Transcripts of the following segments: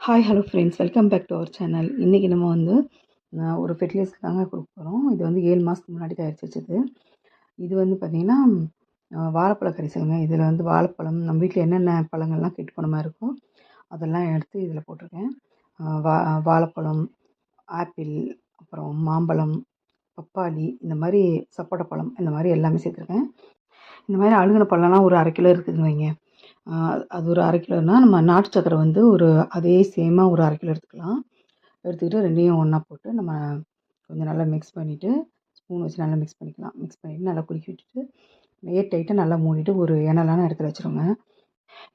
Hi hello friends welcome back to our channel இன்றைக்கி நம்ம வந்து ஒரு ஃபெர்டிலைசர் தாங்க கொடுக்க போகிறோம் இது வந்து ஏழு மாதத்துக்கு முன்னாடி தயாரித்து வச்சது. இது வந்து பார்த்திங்கன்னா வாழைப்பழ கரிசலுங்க. இதில் வந்து வாழைப்பழம் நம்ம வீட்டில் என்னென்ன பழங்கள்லாம் கெட்டு போன மாதிரி இருக்கோ அதெல்லாம் எடுத்து இதில் போட்டிருக்கேன். வா வாழைப்பழம் ஆப்பிள் அப்புறம் மாம்பழம் பப்பாளி இந்த மாதிரி சப்போட்டா பழம் இந்த மாதிரி எல்லாமே சேர்த்துருக்கேன். இந்த மாதிரி அழுகின பழம்லாம் ஒரு அரை கிலோ இருக்குதுன்னு வைங்க. அது ஒரு அரை கிலோனா நம்ம நாட்டு சக்கரை வந்து ஒரு அதே சேமாக ஒரு அரை கிலோ எடுத்துக்கலாம். எடுத்துக்கிட்டு ரெண்டையும் ஒன்றா போட்டு நம்ம கொஞ்சம் நல்லா மிக்ஸ் பண்ணிவிட்டு ஸ்பூன் வச்சு நல்லா மிக்ஸ் பண்ணிக்கலாம். மிக்ஸ் பண்ணிவிட்டு நல்லா குலுக்கி விட்டுட்டு ஏர் டைட்டாக நல்லா மூடிட்டு ஒரு எண்ணெய்லான இடத்துல வச்சுருங்க.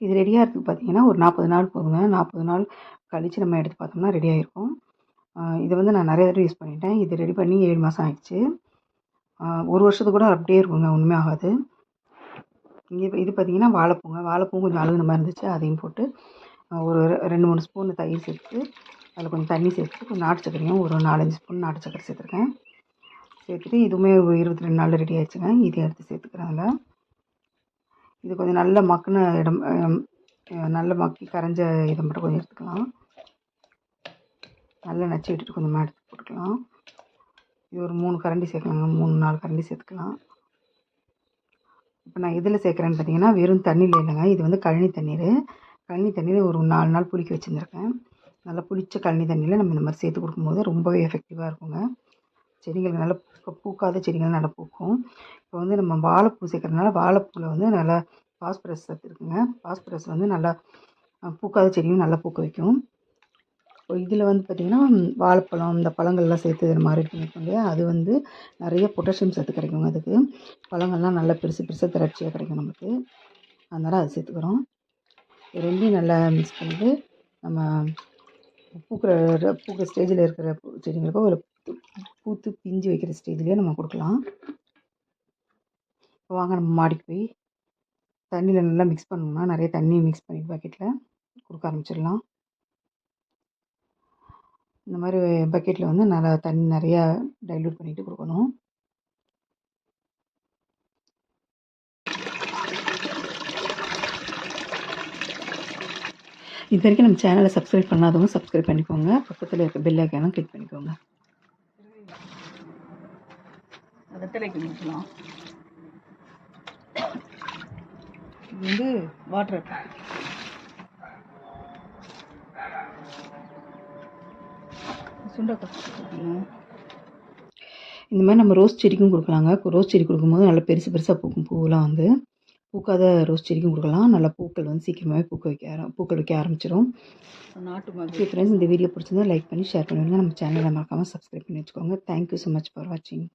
இது ரெடியாக இருக்குது பார்த்தீங்கன்னா ஒரு நாற்பது நாள் போதுங்க. நாற்பது நாள் கழித்து நம்ம எடுத்து பார்த்தோம்னா ரெடியாக இருக்கும் இதை வந்து நான் நிறைய தடவை யூஸ் பண்ணிட்டேன். இது ரெடி பண்ணி ஏழு மாதம் ஆயிடுச்சு. ஒரு வருஷத்துக்கு கூட அப்படியே இருக்குங்க. ஒன்றுமே ஆகாது. இங்கே இது பார்த்திங்கன்னா வாழைப்பூங்க. வாழைப்பூ கொஞ்சம் அழுகுன மாதிரி இருந்துச்சு. அதையும் போட்டு ஒரு ரெண்டு மூணு ஸ்பூன் தயிர் சேர்த்து அதில் கொஞ்சம் தண்ணி சேர்த்து கொஞ்சம் நாட்டு சக்கரையும் ஒரு நாலஞ்சு ஸ்பூன் நாட்டு சக்கரை சேர்த்துருக்கேன். சேர்த்துட்டு இதுவுமே ஒரு இருபத்தி ரெண்டு நாளில் ரெடி ஆயிடுச்சுங்க. இதை எடுத்து சேர்த்துக்கிறேன் அதில். இது கொஞ்சம் நல்ல மக்குன இடம் நல்ல மக்கி கரைஞ்ச இதை மட்டும் கொஞ்சம் எடுத்துக்கலாம். நல்லா நச்சு விட்டுட்டு கொஞ்சமாக எடுத்து போட்டுக்கலாம். இது ஒரு மூணு கரண்டி சேர்க்கலாங்க. மூணு நாலு கரண்டி சேர்த்துக்கலாம். இப்போ நான் எதில் சேர்க்குறேன்னு பார்த்தீங்கன்னா வெறும் தண்ணியில் இல்லைங்க. இது வந்து கழனி தண்ணீர். கழனி தண்ணீர் ஒரு நாலு நாள் புளிக்க வச்சுருந்துருக்கேன். நல்லா புளிச்ச கழனி தண்ணியில் நம்ம இந்த மாதிரி சேர்த்து கொடுக்கும்போது ரொம்பவே எஃபெக்டிவாக இருக்குங்க. செடிகள் நல்லா பூக்காத செடிகள் நல்லா பூக்கும். இப்போ வந்து நம்ம வாழைப்பூ சேர்க்குறதுனால வாழைப்பூவில் வந்து நல்லா பாஸ்பரஸ் சத்து இருக்குங்க. பாஸ்பரஸ் வந்து நல்லா பூக்காத செடியும் நல்லா பூக்க வைக்கும். இதில் வந்து பார்த்திங்கன்னா வாழைப்பழம் இந்த பழங்கள்லாம் சேர்த்து இதில் மாதிரி பண்ணியிருக்கோம் இல்லையா? அது வந்து நிறைய பொட்டாசியம் சத்து கிடைக்குங்க அதுக்கு. பழங்கள்லாம் நல்லா பெருசு பெருசாக திரட்சியாக கிடைக்கும் நமக்கு. அதனால் அது சேர்த்துக்கிறோம். ரெண்டையும் நல்லா மிக்ஸ் பண்ணிட்டு நம்ம பூக்கிற பூக்கிற ஸ்டேஜில் இருக்கிற செடிங்களுக்கோ ஒரு பூத்து பிஞ்சு வைக்கிற ஸ்டேஜ்லேயே நம்ம கொடுக்கலாம். இப்போ வாங்க நம்ம மாடிக்கு போய் தண்ணியில் நல்லா மிக்ஸ் பண்ணோம்னா நிறைய தண்ணியை மிக்ஸ் பண்ணி பாக்கெட்டில் கொடுக்க ஆரம்பிச்சிடலாம். இந்த மாதிரி பக்கெட்டில் வந்து நல்லா தண்ணி நிறையா டைல்யூட் பண்ணிட்டு கொடுக்கணும். இது வரைக்கும் நம்ம சேனலை சப்ஸ்கிரைப் பண்ணாதவங்க சப்ஸ்கிரைப் பண்ணிக்கோங்க. பக்கத்தில் இருக்க பெல் ஐக்கானும் கிளிக் பண்ணிக்கோங்க. இது வந்து வாட்டர் சுண்டக்காய் இந்த மாதிரி நம்ம ரோஸ் செடிக்கும் கொடுக்கலாங்க. ரோஸ் செடி கொடுக்கும்போது நல்லா பெருசு பெருசாக பூக்கும். பூவெலாம் வந்து பூக்காத ரோஸ் செடிக்கும் கொடுக்கலாம். நல்லா பூக்கள் வந்து சீக்கிரமாகவே பூக்க வைக்க பூக்கள் வைக்க ஆரம்பிச்சிடும் நாட்டு மாதிரி. ஃப்ரெண்ட்ஸ் இந்த வீடியோ பிடிச்சிருந்தா லைக் பண்ணி ஷேர் பண்ணுவீங்க நம்ம சேனலை மறக்காமல் சப்ஸ்கிரைப் பண்ணி வச்சுக்கோங்க. தேங்க்யூ ஸோ மச் ஃபார் வாட்சிங்